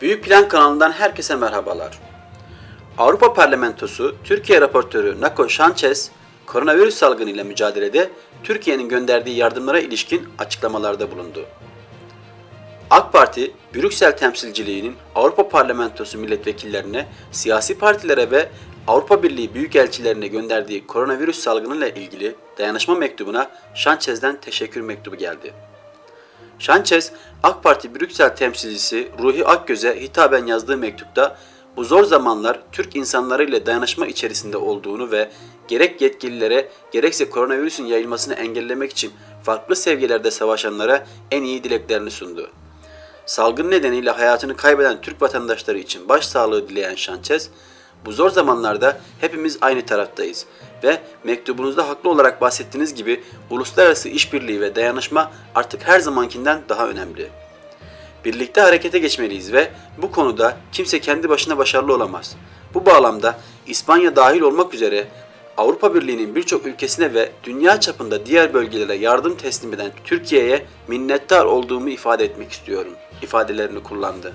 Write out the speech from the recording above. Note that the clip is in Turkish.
Büyük Plan kanalından herkese merhabalar. Avrupa Parlamentosu Türkiye raportörü Nako Sanchez, koronavirüs salgını ile mücadelede Türkiye'nin gönderdiği yardımlara ilişkin açıklamalarda bulundu. AK Parti, Brüksel temsilciliğinin Avrupa Parlamentosu milletvekillerine, siyasi partilere ve Avrupa Birliği büyükelçilerine gönderdiği koronavirüs salgınıyla ilgili dayanışma mektubuna Sanchez'den teşekkür mektubu geldi. Sanchez, AK Parti Brüksel temsilcisi Ruhi Akgöz'e hitaben yazdığı mektupta bu zor zamanlar Türk insanlarıyla dayanışma içerisinde olduğunu ve gerek yetkililere gerekse koronavirüsün yayılmasını engellemek için farklı seviyelerde savaşanlara en iyi dileklerini sundu. Salgın nedeniyle hayatını kaybeden Türk vatandaşları için başsağlığı dileyen Sanchez, bu zor zamanlarda hepimiz aynı taraftayız ve mektubunuzda haklı olarak bahsettiğiniz gibi uluslararası işbirliği ve dayanışma artık her zamankinden daha önemli. Birlikte harekete geçmeliyiz ve bu konuda kimse kendi başına başarılı olamaz. Bu bağlamda İspanya dahil olmak üzere Avrupa Birliği'nin birçok ülkesine ve dünya çapında diğer bölgelere yardım teslim eden Türkiye'ye minnettar olduğumu ifade etmek istiyorum ifadelerini kullandı.